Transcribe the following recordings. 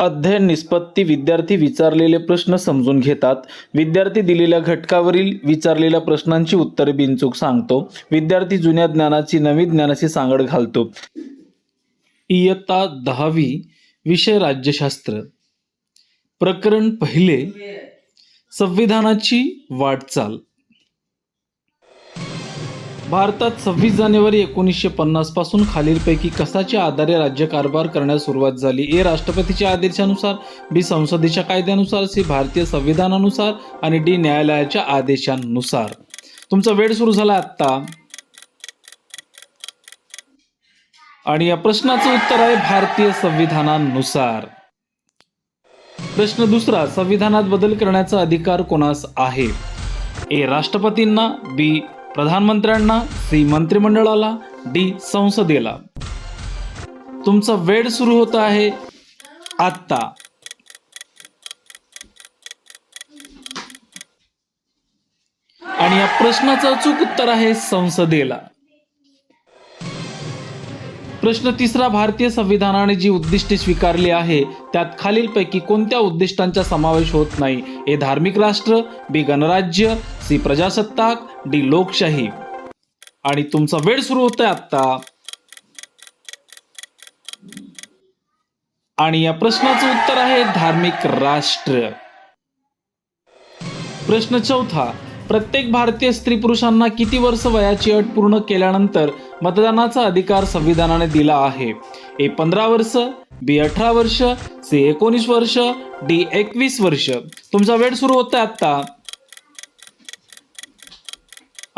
अध्ययन निष्पत्ती विद्यार्थी विचारलेले प्रश्न समजून घेतात. विद्यार्थी दिलेल्या घटकावरील विचारलेल्या प्रश्नांची उत्तरे बिनचूक सांगतो. विद्यार्थी जुन्या ज्ञानाची नवी ज्ञानाची सांगड घालतो. इयत्ता दहावी विषय राज्यशास्त्र. प्रकरण पहिले. संविधानाची वाटचाल. भारतात सव्वीस जानेवारी एकोणीसशे पन्नासपासून खालीलपैकी कसाच्या आधारे राज्यकारभार करण्यास सुरुवात झाली. ए राष्ट्रपतीच्या आदेशानुसार बी संसदेच्या कायद्यानुसार सी भारतीय संविधानानुसार आणि डी न्यायालयाच्या आदेशानुसार. तुमचा वेळ सुरू झाला आत्ता. आणि या प्रश्नाचं उत्तर आहे भारतीय संविधानानुसार. प्रश्न दुसरा संविधानात बदल करण्याचा अधिकार कोणास आहे? ए राष्ट्रपतींना बी प्रधानमंत्र्यांना सी मंत्रिमंडळाला डी संसदेला. तुमचा वेळ सुरू होत आहे आत्ता. आणि या प्रश्नाचं अचूक उत्तर आहे संसदेला. प्रश्न तिसरा भारतीय संविधानाने जी उद्दिष्टे स्वीकारली आहे त्यात खालीलपैकी कोणत्या उद्दिष्टांचा समावेश होत नाही? ए धार्मिक राष्ट्र बी गणराज्य सी प्रजासत्ताक डी लोकशाही. आणि तुमचा वेळ सुरू होतोय आत्ता. आणि या प्रश्नाचं उत्तर आहे धार्मिक राष्ट्र. प्रश्न चौथा प्रत्येक भारतीय स्त्री पुरुषांना किती वर्ष वयाची अट पूर्ण केल्यानंतर मतदानाचा अधिकार संविधानाने दिला आहे? ए पंधरा वर्ष बी अठरा वर्ष सी एकोणीस वर्ष डी एकवीस वर्ष. तुमचा वेळ सुरू होता आता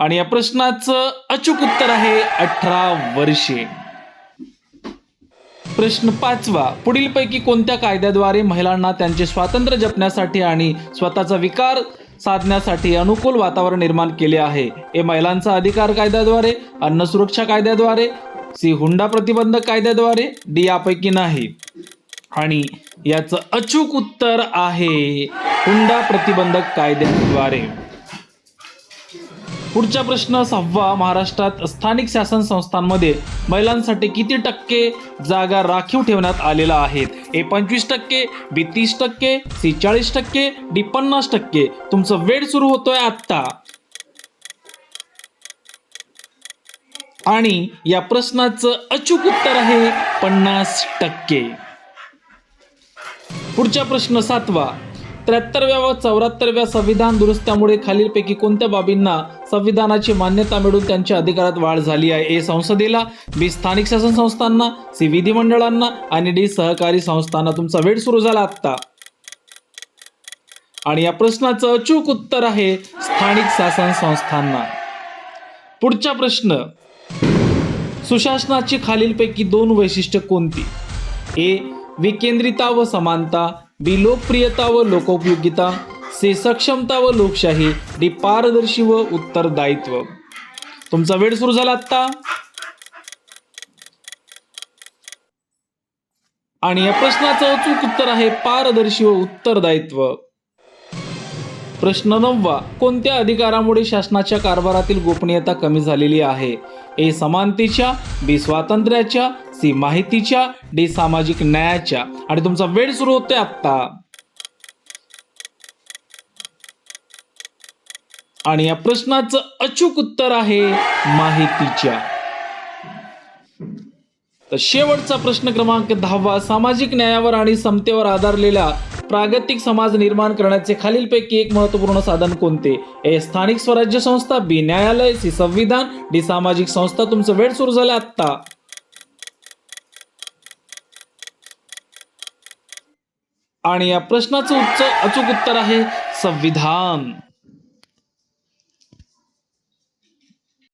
आणि या प्रश्नाचं अचूक उत्तर आहे अठरा वर्षे. प्रश्न पाचवा पुढीलपैकी कोणत्या कायद्याद्वारे महिलांना त्यांचे स्वातंत्र्य जपण्यासाठी आणि स्वतःचा विकार साधण्यासाठी अनुकूल वातावरण निर्माण केले आहे? हे महिलांचा अधिकार कायद्याद्वारे अन्न सुरक्षा कायद्याद्वारे सी हुंडा प्रतिबंधक कायद्याद्वारे? डी यापैकी नाही. आणि याचं अचूक उत्तर आहे हुंडा प्रतिबंधक कायद्याद्वारे. पुढचा प्रश्न सहावा. महाराष्ट्रात स्थानिक शासन संस्थांमध्ये महिलांसाठी किती टक्के जागा राखीव ठेवण्यात आलेला आहेत? ए पंचवीस टक्के बी तीस टक्के सी चाळीस टक्के डी पन्नास टक्के. तुमचं वेळ सुरू होतोय आत्ता. आणि या प्रश्नाचं अचूक उत्तर आहे पन्नास टक्के. पुढचा प्रश्न सातवा. त्र्याहत्तरव्या व चौऱ्याहत्तरव्या संविधान दुरुस्त्यामुळे खालीलपैकी कोणत्या बाबींना संविधानाची मान्यता मिळून त्यांच्या अधिकारात वाढ झाली आहे? ए संसदेला बी स्थानिक शासन संस्थांना सी विधिमंडळांना आणि डी सहकारी संस्थांना तुमचा वेळ सुरू झाला आत्ता. आणि या प्रश्नाचं अचूक उत्तर आहे स्थानिक शासन संस्थांना. पुढचा प्रश्न. सुशासनाची खालीलपैकी दोन वैशिष्ट्य कोणती? ए विकेंद्रिता व समानता. बी लोकप्रियता व लोकोपयोगिता सी सक्षमता व लोकशाही डी पारदर्शी व उत्तरदायित्व. तुमचा वेळ सुरू झाला आत्ता. आणि या प्रश्नाचं अचूक उत्तर आहे पारदर्शी व उत्तरदायित्व. प्रश्न नववा कोणत्या अधिकारामुळे शासनाच्या कारभारातील गोपनीयता कमी झालेली आहे? ए समानतेच्या बी स्वातंत्र्याच्या सी माहितीच्या डी सामाजिक न्यायाच्या. आणि तुमचा वेळ सुरू होतोय आत्ता. आणि या प्रश्नाचं अचूक उत्तर आहे माहितीच्या. तर शेवटचा प्रश्न क्रमांक दहावा सामाजिक न्यायावर आणि समतेवर आधारलेला प्रागतिक समाज निर्माण करण्याचे खालीलपैकी एक महत्त्वपूर्ण साधन कोणते? ए स्थानिक स्वराज्य संस्था बी न्यायालय सी संविधान डी सामाजिक संस्था. तुमचं वेळ सुरू झाला आत्ता. आणि या प्रश्नाचं उच्च अचूक उत्तर आहे संविधान.